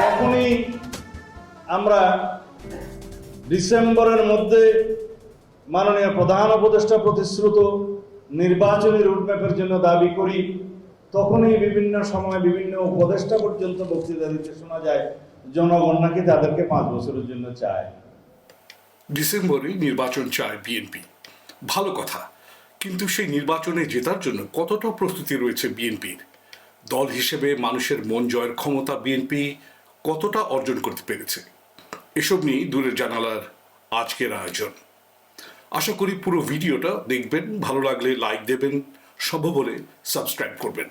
যখনই আমরা ডিসেম্বরের মধ্যে মাননীয় প্রধান উপদেষ্টা প্রতিশ্রুত নির্বাচনী রুটম্যাপের জন্য দাবি করি তখনই বিভিন্ন সময় বিভিন্ন উপদেষ্টা পর্যন্ত বক্তৃতা দিতে শোনা যায়, জনগণ নাকি তাদেরকে পাঁচ বছরের জন্য চায়। ডিসেম্বরে নির্বাচন চায় বিএনপি। ভালো কথা, কিন্তু সেই নির্বাচনে জেতার জন্য কতটা প্রস্তুতি রয়েছে বিএনপির? দল হিসেবে মানুষের মন জয়ের ক্ষমতা বিএনপি কতটা অর্জন করতে পেরেছে? এসব নিয়ে দূরের জানালার আজকের আয়োজন। আশা করি পুরো ভিডিওটা দেখবেন, ভালো লাগলে লাইক দেবেন সম্ভব হলে সাবস্ক্রাইব করবেন।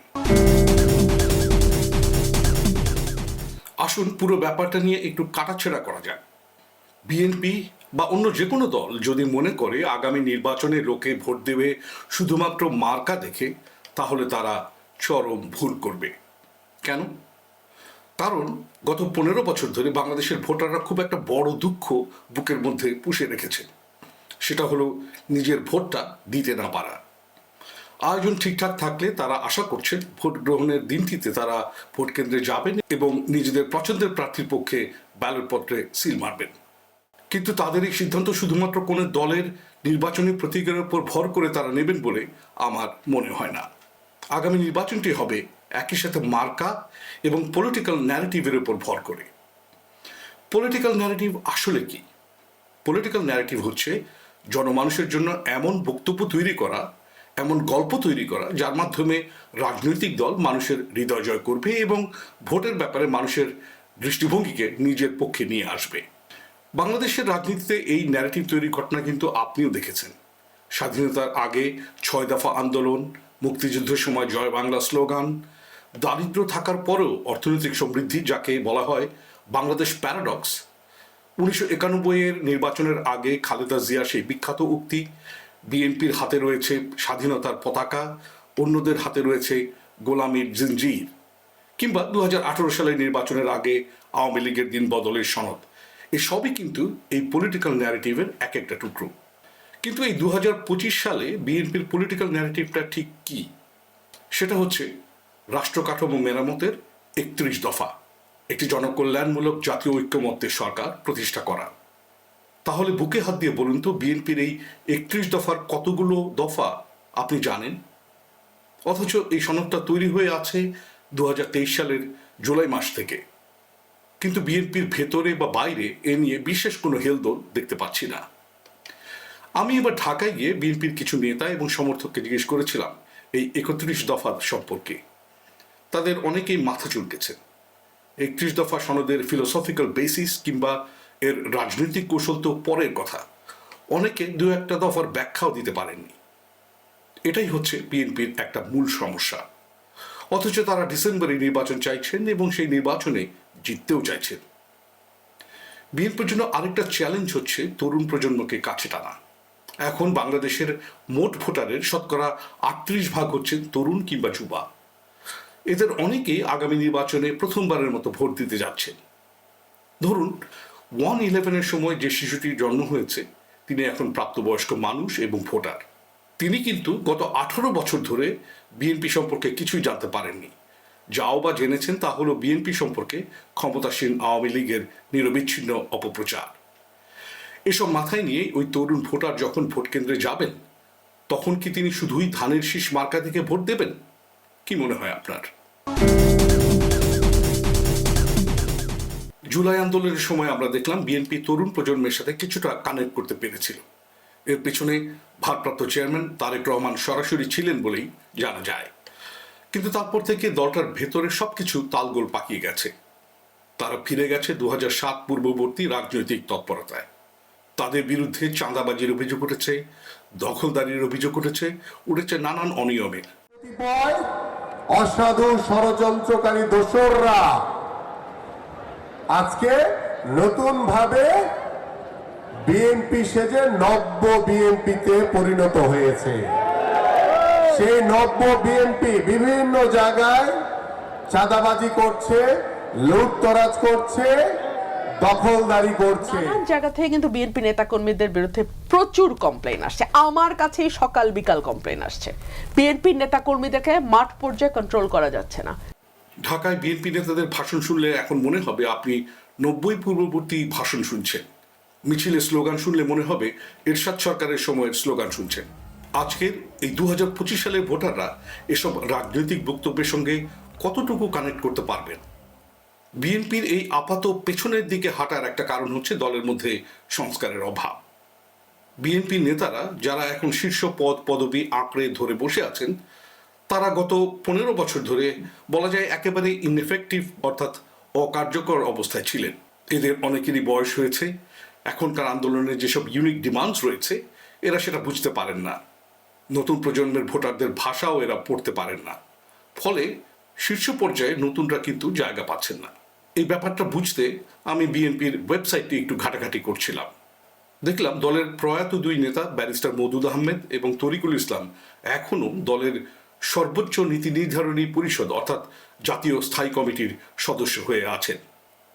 আসুন পুরো ব্যাপারটা নিয়ে একটু কাটাছেড়া করা যাক। বিএনপি বা অন্য যে কোনো দল যদি মনে করে আগামী নির্বাচনে লোকে ভোট দেবে শুধুমাত্র মার্কা দেখে, তাহলে তারা চরম ভুল করবে। কেন? কারণ গত পনেরো বছর ধরে বাংলাদেশের ভোটাররা খুব একটা বড় দুঃখ বুকের মধ্যে পুষে রেখেছে সেটা হলো নিজের ভোটটা দিতে না পারা। আয়োজন ঠিকঠাক থাকলে তারা আশা করছেন ভোট গ্রহণের দিনটিতে তারা ভোট কেন্দ্রে যাবেন এবং নিজেদের পছন্দের প্রার্থীর পক্ষে ব্যালট পত্রে সিল মারবেন। কিন্তু তাদের এই সিদ্ধান্ত শুধুমাত্র কোনো দলের নির্বাচনী প্রতীকের উপর ভর করে তারা নেবেন বলে আমার মনে হয় না। আগামী নির্বাচনটি হবে একই সাথে মার্কা এবং পলিটিক্যাল ন্যারেটিভের উপর ভর করে। পলিটিক্যাল ন্যারেটিভ আসলে কি? পলিটিক্যাল ন্যারেটিভ হচ্ছে জনমানুষের জন্য এমন বক্তব্য তৈরি করা এমন গল্প তৈরি করা, যার মাধ্যমে রাজনৈতিক দল মানুষের হৃদয় জয় করবে এবং ভোটের ব্যাপারে মানুষের দৃষ্টিভঙ্গিকে নিজের পক্ষে নিয়ে আসবে। বাংলাদেশের রাজনীতিতে এই ন্যারেটিভ তৈরির ঘটনা কিন্তু আপনিও দেখেছেন। স্বাধীনতার আগে ছয় দফা আন্দোলন, মুক্তিযুদ্ধের সময় জয় বাংলা স্লোগান, দারিদ্র থাকার পরেও অর্থনৈতিক সমৃদ্ধি যাকে বলা হয় বাংলাদেশ প্যারাডক্স উনিশশো একানব্বইয়ের নির্বাচনের আগে খালেদা জিয়া সেই বিখ্যাত উক্তি বিএনপির হাতে রয়েছে স্বাধীনতার পতাকা, অন্যদের হাতে রয়েছে গোলামীর জিনজির কিংবা দু সালের নির্বাচনের আগে আওয়ামী লীগের দিন বদলের সনদ। এসবই কিন্তু এই পলিটিক্যাল ন্যারেটিভের এক একটা টুকরো। কিন্তু এই দু হাজার পঁচিশ সালে বিএনপির পলিটিক্যাল ন্যারেটিভটা ঠিক কি? সেটা হচ্ছে রাষ্ট্র কাঠামো মেরামতের একত্রিশ দফা। একটি জনকল্যাণমূলক জাতীয় ঐক্যমত্যের সরকার প্রতিষ্ঠা করা। তাহলে বুকে হাত দিয়ে বলুন তো, বিএনপির এই একত্রিশ দফার কতগুলো দফা আপনি জানেন? অথচ এই সনদটা তৈরি হয়ে আছে দুহাজার তেইশ সালের জুলাই মাস থেকে। কিন্তু বিএনপির ভেতরে বা বাইরে এ নিয়ে বিশেষ কোনো হেলদোল দেখতে পাচ্ছি না। আমি এবার ঢাকায় গিয়ে বিএনপির কিছু নেতা এবং সমর্থককে জিজ্ঞেস করেছিলাম এই একত্রিশ দফার সম্পর্কে। তাদের অনেকেই মাথা চুলকেছেন। একত্রিশ দফা সনদের ফিলোসফিক্যাল বেসিস কিংবা এর রাজনৈতিক কৌশল তো পরের কথা। অনেকে দু একটা দফার ব্যাখ্যাও দিতে পারেননি। এটাই হচ্ছে বিএনপির একটা মূল সমস্যা। অথচ তারা ডিসেম্বরে নির্বাচন চাইছেন এবং সেই নির্বাচনে জিততেও চাইছেন। বিএনপির জন্য আরেকটা চ্যালেঞ্জ হচ্ছে তরুণ প্রজন্মকে কাছে টানা। এখন বাংলাদেশের মোট ভোটারের শতকরা আটত্রিশ ভাগ হচ্ছে তরুণ কিংবা যুবা। এদের অনেকেই আগামী নির্বাচনে প্রথমবারের মতো ভোট দিতে যাচ্ছেন। ধরুন ওয়ান ইলেভেনের সময় যে শিশুটির জন্ম হয়েছে, তিনি এখন প্রাপ্তবয়স্ক মানুষ এবং ভোটার। তিনি কিন্তু গত আঠারো বছর ধরে বিএনপি সম্পর্কে কিছুই জানতে পারেননি। যাও বা জেনেছেন তা হলো বিএনপি সম্পর্কে ক্ষমতাসীন আওয়ামী লীগের নিরবিচ্ছিন্ন অপপ্রচার। এসব মাথায় নিয়ে ওই তরুণ ভোটার যখন ভোট কেন্দ্রে যাবেন, তখন কি তিনি শুধুই ধানের শীষ মার্কা দিকে ভোট দেবেন? কি মনে হয় আপনার? জুলাই আন্দোলনের সময় আমরা দেখলাম বিএনপি তরুণ প্রজন্মের সাথে কিছুটা কানেক্ট করতে পেরেছিল। এর পেছনে ভারপ্রাপ্ত চেয়ারম্যান তারেক রহমান সরাসরি ছিলেন বলেই জানা যায়। কিন্তু তারপর থেকে দলটার ভেতরে সবকিছু তালগোল পাকিয়ে গেছে। তারা ফিরে গেছে দু সাত পূর্ববর্তী রাজনৈতিক তৎপরতায়। তাদের বিরুদ্ধে চাঁদাবাজির অভিযোগ উঠেছে, দখলদারির অভিযোগ উঠেছে উঠেছে নানান অনিয়মের। অসাধু ষড়যন্ত্রকারী দোসররা আজকে নতুন ভাবে বিএনপি সেজে নব্য বিএনপিতে পরিণত হয়েছে। সেই নব্য বিএনপি বিভিন্ন জায়গায় চাঁদাবাজি করছে, লুটতরাজ করছে, দখলদারি করছে। নানান জায়গা থেকে কিন্তু বিএনপি নেতাকর্মীদের বিরুদ্ধে প্রচুর কমপ্লেন আসছে। আমার কাছেই সকাল বিকাল কমপ্লেন আসছে। বিএনপি নেতাকর্মীদেরকে মাঠ পর্যায়ে কন্ট্রোল করা যাচ্ছে না। ঢাকায় বিএনপি নেতাদের ভাষণ শুনলে এখন মনে হবে আপনি নব্বই পূর্ববর্তী ভাষণ শুনছেন। মিছিলে স্লোগান শুনলে মনে হবে এরশাদ সরকারের সময়ের স্লোগান শুনছেন। আজকের এই দু হাজার পঁচিশ সালের ভোটাররা এসব রাজনৈতিক বক্তব্যের সঙ্গে কতটুকু কানেক্ট করতে পারবেন? বিএনপির এই আপাত পেছনের দিকে হাঁটার একটা কারণ হচ্ছে দলের মধ্যে সংস্কারের অভাব। বিএনপি নেতারা, যারা এখন শীর্ষ পদ, পদবি আঁকড়ে ধরে বসে আছেন তারা গত পনেরো বছর ধরে বলা যায় একেবারে ইনএফেক্টিভ অর্থাৎ অকার্যকর অবস্থায় ছিলেন। এদের অনেকেরই বয়স হয়েছে। এখনকার আন্দোলনের যেসব ইউনিক ডিমান্ডস রয়েছে, এরা সেটা বুঝতে পারেন না। নতুন প্রজন্মের ভোটারদের ভাষাও এরা পড়তে পারেন না। ফলে শীর্ষ পর্যায়ে নতুনরা কিন্তু জায়গা পাচ্ছেন না। এই ব্যাপারটা বুঝতে আমি বিএনপির ওয়েবসাইটটি একটু ঘাটাঘাটি করছিলাম। দেখলাম দলের প্রয়াত দুই নেতা, ব্যারিস্টার মদুদ আহমেদ এবং তরিকুল ইসলাম, এখনও দলের সর্বোচ্চ নীতি নির্ধারণী পরিষদ, অর্থাৎ জাতীয় স্থায়ী কমিটির সদস্য হয়ে আছেন।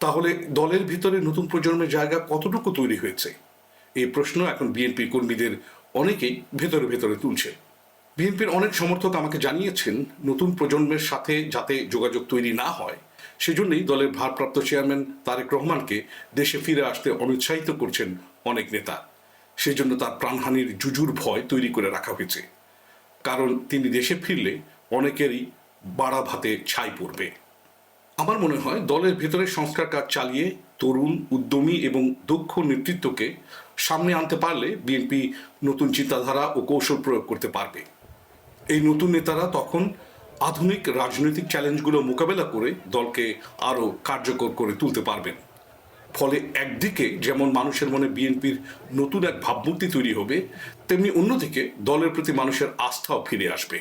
তাহলে দলের ভিতরে নতুন প্রজন্মের জায়গা কতটুকু তৈরি হয়েছে? এই প্রশ্ন এখন বিএনপি কর্মীদের অনেকেই ভেতরে ভেতরে তুলছে। বিএনপির অনেক সমর্থক আমাকে জানিয়েছেন, নতুন প্রজন্মের সাথে যাতে যোগাযোগ তৈরি না হয়, সেজন্যই দলের ভারপ্রাপ্ত চেয়ারম্যান তারেক রহমানকে দেশে ফিরে আসতে অনুৎসাহিত করছেন অনেক নেতা। সেজন্য তার প্রাণহানির জুজুর ভয় তৈরি করে রাখা হয়েছে। কারণ তিনি দেশে ফিরলে অনেকেরই বাড়া ভাতে ছাই পড়বে। আমার মনে হয় দলের ভেতরে সংস্কার কাজ চালিয়ে তরুণ, উদ্যমী এবং দক্ষ নেতৃত্বকে সামনে আনতে পারলে বিএনপি নতুন চিন্তাধারা ও কৌশল প্রয়োগ করতে পারবে। এই নতুন নেতারা তখন আধুনিক রাজনৈতিক চ্যালেঞ্জগুলো মোকাবেলা করে দলকে আরও কার্যকর করে তুলতে পারবেন। ফলে একদিকে যেমন মানুষের মনে বিএনপির নতুন এক ভাবমূর্তি তৈরি হবে, তেমনি অন্যদিকে দলের প্রতি মানুষের আস্থাও ফিরে আসবে।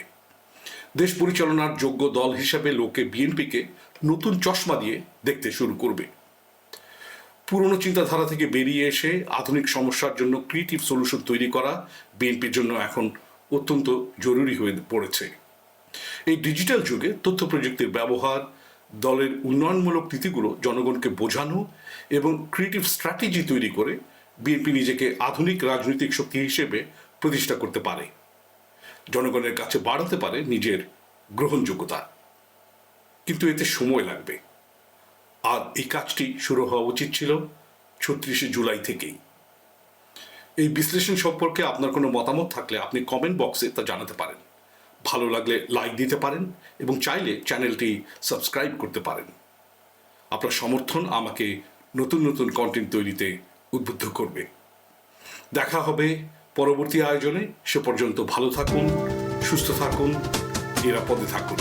দেশ পরিচালনার যোগ্য দল হিসেবে লোকে বিএনপিকে নতুন চশমা দিয়ে দেখতে শুরু করবে। পুরনো চিন্তাধারা থেকে বেরিয়ে এসে আধুনিক সমস্যার জন্য ক্রিয়েটিভ সলিউশন তৈরি করা বিএনপির জন্য এখন অত্যন্ত জরুরি হয়ে পড়েছে। এই ডিজিটাল যুগে তথ্য প্রযুক্তির ব্যবহার দলের উন্নয়নমূলক নীতিগুলো জনগণকে বোঝানো এবং ক্রিয়েটিভ স্ট্র্যাটেজি তৈরি করে বিএনপি নিজেকে আধুনিক রাজনৈতিক শক্তি হিসেবে প্রতিষ্ঠা করতে পারে। জনগণের কাছে বাড়াতে পারে নিজের গ্রহণযোগ্যতা। কিন্তু এতে সময় লাগবে। আর এই কাজটি শুরু হওয়া উচিত ছিল ছত্রিশে জুলাই থেকেই। এই বিশ্লেষণ সম্পর্কে আপনার কোনো মতামত থাকলে আপনি কমেন্ট বক্সে তা জানাতে পারেন। ভালো লাগলে লাইক দিতে পারেন এবং চাইলে চ্যানেলটি সাবস্ক্রাইব করতে পারেন। আপনার সমর্থন আমাকে নতুন নতুন কন্টেন্ট তৈরিতে উদ্বুদ্ধ করবে। দেখা হবে পরবর্তী আয়োজনে। সে পর্যন্ত ভালো থাকুন, সুস্থ থাকুন, নিরাপদে থাকুন।